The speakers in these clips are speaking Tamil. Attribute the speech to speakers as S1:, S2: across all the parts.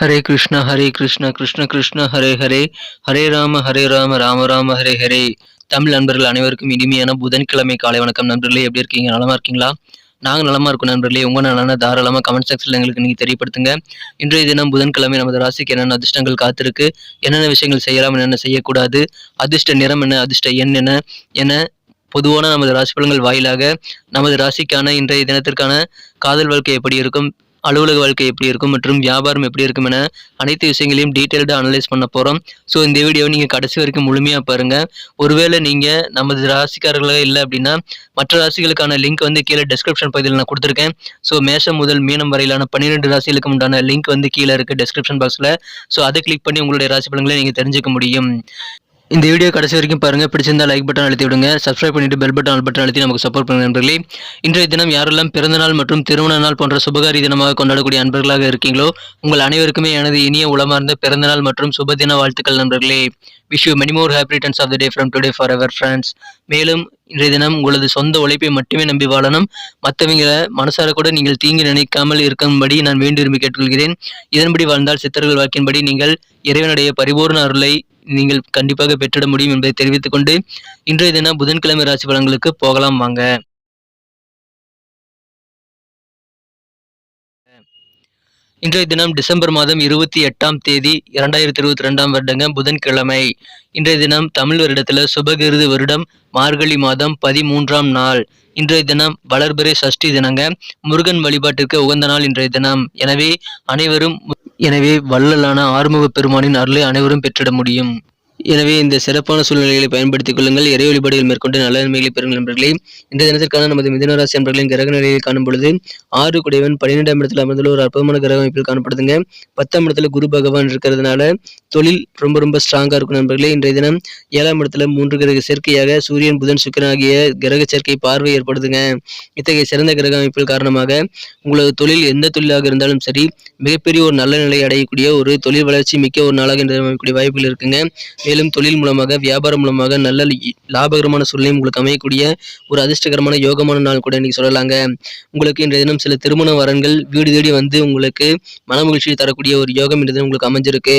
S1: ஹரே கிருஷ்ணா ஹரே கிருஷ்ணா கிருஷ்ண கிருஷ்ண ஹரே ஹரே. ஹரே ராம ஹரே ராம ராம ராம ஹரே ஹரே. தமிழ் நண்பர்கள் அனைவருக்கும் இனிமையான புதன்கிழமை காலை வணக்கம். நண்பர்களே எப்படி இருக்கீங்க? நலமா இருக்கீங்களா? நாங்கள் நலமா இருக்கோம் நண்பர்களே. உங்க நலன தாராளமாக கமெண்ட் செக்ஷனில் எங்களுக்கு நீங்கள் தெரியப்படுத்துங்க. இன்றைய தினம் புதன்கிழமை நமது ராசிக்கு என்னென்ன அதிர்ஷ்டங்கள் காத்திருக்கு? என்னென்ன விஷயங்கள் செய்யலாம் என்னென்ன செய்யக்கூடாது? அதிர்ஷ்ட நிறம் என்ன? அதிர்ஷ்ட எண் என்ன? என பொதுவான நமது ராசி பலன்கள் வாயிலாக நமது ராசிக்கான இன்றைய தினத்திற்கான காதல் வாழ்க்கை எப்படி இருக்கும்? அலுவலக வாழ்க்கை எப்படி இருக்கும் மற்றும் வியாபாரம் எப்படி இருக்கும் என அனைத்து விஷயங்களையும் டீட்டெயில்டாக அனலைஸ் பண்ண போகிறோம் ஸோ இந்த வீடியோவை நீங்கள் கடைசி வரைக்கும் முழுமையாக பாருங்கள் ஒருவேளை நீங்கள் நமது ராசிக்காரர்களாக இல்லை அப்படின்னா மற்ற ராசிகளுக்கான லிங்க் வந்து கீழே டெஸ்கிரிப்ஷன் பகுதியில் நான் கொடுத்துருக்கேன். ஸோ மேஷம் முதல் மீனம் வரையிலான பன்னிரெண்டு ராசிகளுக்கு உண்டான லிங்க் வந்து கீழே இருக்குது டெஸ்கிரிப்ஷன் பாக்ஸில் ஸோ அதை கிளிக் பண்ணி உங்களுடைய ராசி பலன்களை நீங்கள் தெரிஞ்சுக்க முடியும். இந்த வீடியோ கடைசி வரைக்கும் பாருங்க. பிடிச்சிருந்தா லைக் பட்டன் அழுத்தி விடுங்க. சப்ஸ்கிரைப் பண்ணிட்டு பெல் பட்டன் ஆல் பட்டன் அழுத்தி நமக்கு சப்போர்ட் பண்ணுங்க நண்பர்களே. இன்றைய தினம் யாரெல்லாம் பிறந்த நாள் மற்றும் திருமண நாள் போன்ற சுபகாரி தினமாக கொண்டாடக்கூடிய அன்பர்களாக இருக்கீங்களோ உங்கள் அனைவருக்குமே எனது இனிய உளமார்ந்த பிறந்த நாள் மற்றும் சுப தின வாழ்த்துக்கள் நண்பர்களே. Wish you many more happy returns of the day from today forever friends மேலும் இன்றைய தினம் உங்களது சொந்த உழைப்பை மட்டுமே நம்பி வாழணும். மற்றவங்களை மனசார கூட நீங்கள் தீங்கு நினைக்காமல் இருக்கும்படி நான் வேண்டி விரும்பி கேட்டுக்கொள்கிறேன். இதன்படி வாழ்ந்தால் சித்தர்கள் வாக்கின்படி நீங்கள் இறைவனுடைய பரிபூர்ண அருளை நீங்கள் கண்டிப்பாக பெற்றிட முடியும் என்பதை தெரிவித்துக்கொண்டு இன்றைய தினம் புதன்கிழமை ராசி பலன்களுக்கு போகலாம் வாங்க. இன்றைய தினம் டிசம்பர் மாதம் இருபத்தி எட்டாம் தேதி இரண்டாயிரத்தி இருபத்தி ரெண்டாம் வருடங்க புதன்கிழமை. இன்றைய தினம் தமிழ் வருடத்துல சுபகிருது வருடம் மார்கழி மாதம் பதிமூன்றாம் நாள். இன்றைய தினம் வளர்பிறை சஷ்டி தினங்க முருகன் வழிபாட்டிற்கு உகந்த நாள் இன்றைய தினம். எனவே அனைவரும் எனவே வள்ளலான ஆறுமுக பெருமானின் அருளை அனைவரும் பெற்றிட முடியும். எனவே இந்த சிறப்பான சூழ்நிலைகளை பயன்படுத்திக் கொள்ளுங்கள். இறை வழிபாடுகள் மேற்கொண்டு நல்ல நன்மைகளை பெறுங்கள் நண்பர்களே. இந்த தினத்திற்கான நமது மிதனராசி நண்பர்களின் கிரக நிலையை காணும் பொழுது ஆறு குடைவன் பன்னிரெண்டாம் இடத்துல அமர்ந்துள்ள ஒரு அற்புதமான கிரக அமைப்பில் காணப்படுதுங்க. பத்தாம் இடத்துல குரு பகவான் இருக்கிறதுனால தொழில் ரொம்ப ரொம்ப ஸ்ட்ராங்காக இருக்கும் நண்பர்களே. இன்றைய தினம் ஏழாம் இடத்துல மூன்று கிரக சேர்க்கையாக சூரியன் புதன் சுக்கிரன் ஆகிய கிரக சேர்க்கை பார்வை ஏற்படுதுங்க. இத்தகைய சிறந்த கிரக அமைப்பில் காரணமாக உங்களது தொழில் எந்த தொழிலாக இருந்தாலும் சரி மிகப்பெரிய ஒரு நல்ல நிலை அடையக்கூடிய ஒரு தொழில் வளர்ச்சி மிக்க ஒரு நாளாக இன்று அமையக்கூடிய வாய்ப்புகள் இருக்குங்க. மேலும் தொழில் மூலமாக வியாபாரம் மூலமாக நல்ல லாபகரமான சூழ்நிலை உங்களுக்கு அமையக்கூடிய ஒரு அதிர்ஷ்டகரமான யோகமான நாள் கூட இன்னைக்கு சொல்லலாங்க. உங்களுக்கு இன்றைய தினம் சில திருமண வரன்கள் வீடு தேடி வந்து உங்களுக்கு மன மகிழ்ச்சியை தரக்கூடிய ஒரு யோகம் இன்றைய தினம் உங்களுக்கு அமைஞ்சிருக்கு.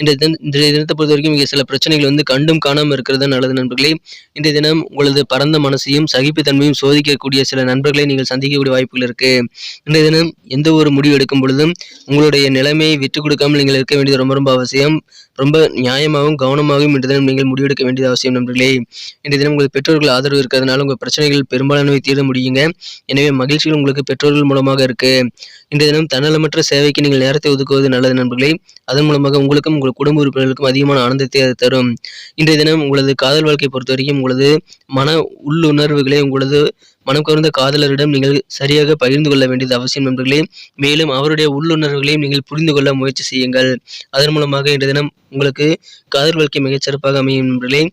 S1: இன்றைய தினம் இன்றைய தினத்தை பொறுத்த வரைக்கும் இங்கே சில பிரச்சனைகள் வந்து கண்டும் காணாமல் இருக்கிறது நல்லது நண்பர்களே. இன்றைய தினம் உங்களது பரந்த மனசையும் சகிப்புத்தன்மையும் சோதிக்கக்கூடிய சில நண்பர்களை நீங்கள் சந்திக்கக்கூடிய வாய்ப்புகள் இருக்கு. இன்றைய தினம் எந்த ஒரு முடிவு எடுக்கும் பொழுதும் உங்களுடைய நிலைமையை விட்டு கொடுக்காமல் நீங்கள் இருக்க வேண்டியது ரொம்ப ரொம்ப அவசியம். ரொம்ப நியாயமாகவும் கவனமாகவும் இன்று தினம் நீங்கள் முடிவெடுக்க வேண்டியது அவசியம் நண்பர்களே. இன்றைய தினம் உங்களுக்கு பெற்றோர்கள் ஆதரவு இருக்கிறதுனால உங்கள் பிரச்சனைகள் பெரும்பாலானவை தீர முடியுங்க. எனவே மகிழ்ச்சிகள் உங்களுக்கு பெற்றோர்கள் மூலமாக இருக்கு. இன்றைய தினம் தன்னலமற்ற சேவைக்கு நீங்கள் நேரத்தை ஒதுக்குவது நல்லது நண்பர்களே. அதன் மூலமாக உங்களுக்கும் உங்கள் குடும்ப உறுப்பினர்களுக்கும் அதிகமான ஆனந்தத்தை அது தரும். இன்றைய தினம் உங்களது காதல் வாழ்க்கை பொறுத்தவரைக்கும் உங்களது மன உள்ளுணர்வுகளை உங்களது மனம் கவர்ந்த காதலரிடம் நீங்கள் சரியாக பகிர்ந்து கொள்ள வேண்டியது அவசியம் நண்பர்களே. மேலும் அவருடைய உள்ளுணர்வுகளையும் நீங்கள் புரிந்து கொள்ள முயற்சி செய்யுங்கள். அதன் மூலமாக இன்றைய தினம் உங்களுக்கு காதல் வாழ்க்கை மிகச்சிறப்பாக அமையும் நண்பர்களே.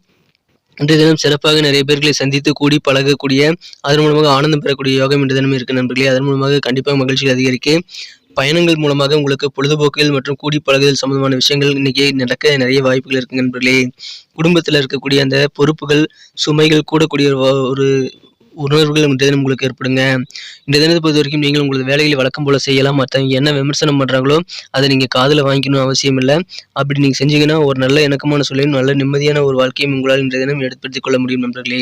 S1: இன்றைய தினம் சிறப்பாக நிறைய பேர்களை சந்தித்து கூடி பழகக்கூடிய அதன் மூலமாக ஆனந்தம் பெறக்கூடிய யோகம் இன்றைய தினம் இருக்கு நண்பர்களே. அதன் மூலமாக கண்டிப்பாக மகிழ்ச்சிகள் அதிகரிக்க. பயணங்கள் மூலமாக உங்களுக்கு பொழுதுபோக்குகள் மற்றும் கூடி பழகுதல் சம்பந்தமான விஷயங்கள் இன்னைக்கு நடக்க நிறைய வாய்ப்புகள் இருக்கு நண்பர்களே. குடும்பத்தில் இருக்கக்கூடிய அந்த பொறுப்புகள் சுமைகள் கூடக்கூடிய ஒரு- ஒரு உணர்வுகள் இன்றைய தினம் உங்களுக்கு ஏற்படுங்க. இந்த தினத்தை பொறுத்த வரைக்கும் நீங்கள் உங்களது வேலைகளை வழக்கம் போல செய்யலாம். மற்றவங்க என்ன விமர்சனம் பண்றாங்களோ அதை நீங்க காதுல வாங்கிக்கணும் அவசியம் இல்லை. அப்படி நீங்க செஞ்சீங்கன்னா ஒரு நல்ல இணக்கமான சூழலையும் நல்ல நிம்மதியான ஒரு வாழ்க்கையும் உங்களால் இன்றைய தினம் ஏற்படுத்திக் கொள்ள முடியும் நண்பர்களே.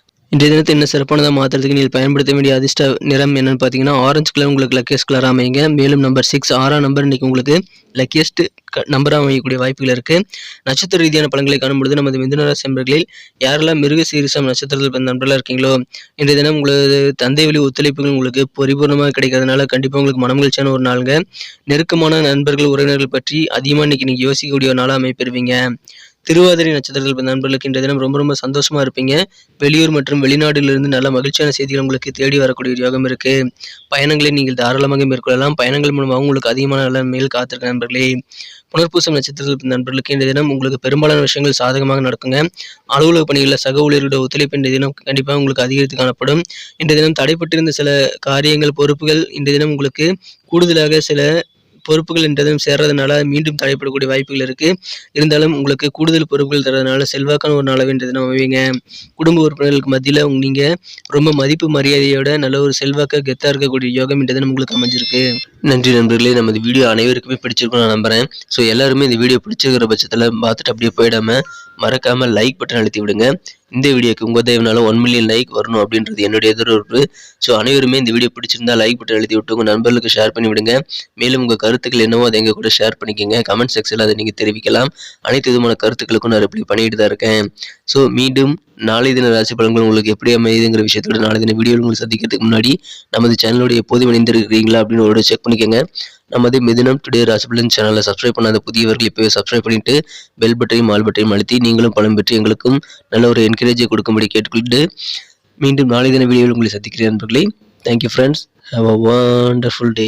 S1: இன்றைய தினத்தை என்ன சிறப்பானதாக மாற்றுறதுக்கு நீங்கள் பயன்படுத்த வேண்டிய அதிர்ஷ்ட நிறம் என்னன்னு பார்த்தீங்கன்னா ஆரஞ்சு கலர் உங்களுக்கு லக்கியஸ்ட் கலர் அமைங்க மேலும் நம்பர் சிக்ஸ் ஆறாம் நம்பர் இன்னைக்கு உங்களுக்கு லக்கியஸ்ட் நம்பராக அமையக்கூடிய வாய்ப்புகள் இருக்குது நட்சத்திர ரீதியான பலன்களை காணும்பொழுது நமது மிதுன செம்பர்களில் யாரெல்லாம் மிருக சீரிசம் நட்சத்திரத்தில் பிறந்த நண்பர்களாக இருக்கீங்களோ இன்றைய தினம் உங்களது தந்தை வழி ஒத்துழைப்புகள் உங்களுக்கு பரிபூர்ணமாக கிடைக்கிறதுனால கண்டிப்பாக உங்களுக்கு மனமகிழ்ச்சியான ஒரு நாளுங்க. நெருக்கமான நண்பர்கள் உறவினர்கள் பற்றி அதிகமாக இன்னைக்கு நீங்கள் யோசிக்கக்கூடிய ஒரு நாளாக அமைப்பெறுவீங்க. திருவாதிரை நட்சத்திரத்தில் நண்பர்களுக்கு இன்றைய தினம் ரொம்ப ரொம்ப சந்தோஷமா இருப்பீங்க. வெளியூர் மற்றும் வெளிநாட்டிலிருந்து நல்ல மகிழ்ச்சியான செய்திகள் உங்களுக்கு தேடி வரக்கூடிய யோகம் இருக்கு. பயணங்களை நீங்கள் தாராளமாக மேற்கொள்ளலாம். பயணங்கள் மூலமாக உங்களுக்கு அதிகமான நல்ல நன்மைகள் காத்திருக்க நண்பர்களே. புனர்பூசம் நட்சத்திரத்தில் நண்பர்களுக்கு இன்றைய தினம் உங்களுக்கு பெரும்பாலான விஷயங்கள் சாதகமாக நடக்குங்க. அலுவலக பணிகளில் சக ஊழியர்களோட ஒத்துழைப்பு இன்றைய தினம் கண்டிப்பாக உங்களுக்கு அதிகரித்து காணப்படும். இன்றைய தினம் தடைப்பட்டிருந்த சில காரியங்கள் பொறுப்புகள் இன்றைய தினம் உங்களுக்கு கூடுதலாக சில பொறுப்புகள் என்றதும் சேர்றதுனால மீண்டும் தடைப்படக்கூடிய வாய்ப்புகள் இருக்கு. இருந்தாலும் உங்களுக்கு கூடுதல் பொறுப்புகள் தரதுனால செல்வாக்கான ஒரு நாளாக இன்றைய தினம் அமைவீங்க குடும்ப உறுப்பினர்களுக்கு மத்தியில் நீங்க ரொம்ப மதிப்பு மரியாதையோட நல்ல ஒரு செல்வாக்க கெத்தா இருக்கக்கூடிய யோகம் இன்றைய உங்களுக்கு அமைஞ்சிருக்கு. நன்றி நண்பர்களே. நமது வீடியோ அனைவருக்குமே பிடிச்சிருக்கும் நான் நம்புறேன். ஸோ எல்லாருமே இந்த வீடியோ பிடிச்சிருக்கிற பட்சத்தில் பார்த்துட்டு அப்படியே போயிடாம மறக்காம லைக் பட்டன் அழுத்தி விடுங்க. இந்த வீடியோக்கு உங்கள் தயவுனால ஒன் மில்லியன் லைக் வரணும் அப்படின்றது என்னுடைய எதிர்பார்ப்பு. ஸோ அனைவருமே இந்த வீடியோ பிடிச்சிருந்தா லைக் பட்டன் எழுதி விட்டு உங்கள் நண்பர்களுக்கு ஷேர் பண்ணி விடுங்க. மேலும் உங்கள் கருத்துக்கள் என்னவோ அதை எங்கள் கூட ஷேர் பண்ணிக்கோங்க. கமெண்ட் செக்ஷனில் அதை நீங்கள் தெரிவிக்கலாம். அனைத்து விதமான கருத்துக்களுக்கும் நான் ரிப்ளை பண்ணிட்டு தான் இருக்கேன். ஸோ மீண்டும் நாளை தின ராசி பலன்கள் உங்களுக்கு எப்படி அமையுதுங்கிற விஷயத்தோட நாளை தின வீடியோ உங்களுக்கு சந்திக்கிறதுக்கு முன்னாடி நமது சேனலோட எப்போதும் இணைந்திருக்கிறீங்களா அப்படின்னு ஒரு செக் பண்ணிக்கோங்க. நமது மிதினம் டுடே ராசிபலன் சேனலை சப்ஸ்கிரைப் பண்ணாத புதியவர்கள் இப்போவே சப்ஸ்கிரைப் பண்ணிட்டு பெல் பட்டையும் ஆல் பட்டையும் அழுத்தி நீங்களும் பலம் பெற்று எங்களுக்கும் நல்ல ஒரு என்கரேஜை கொடுக்கும்படி கேட்டுக்கொண்டு மீண்டும் நாளை தின வீடியோவில் உங்களை சந்திக்கிறேன் நண்பர்களே. Thank you friends have a wonderful day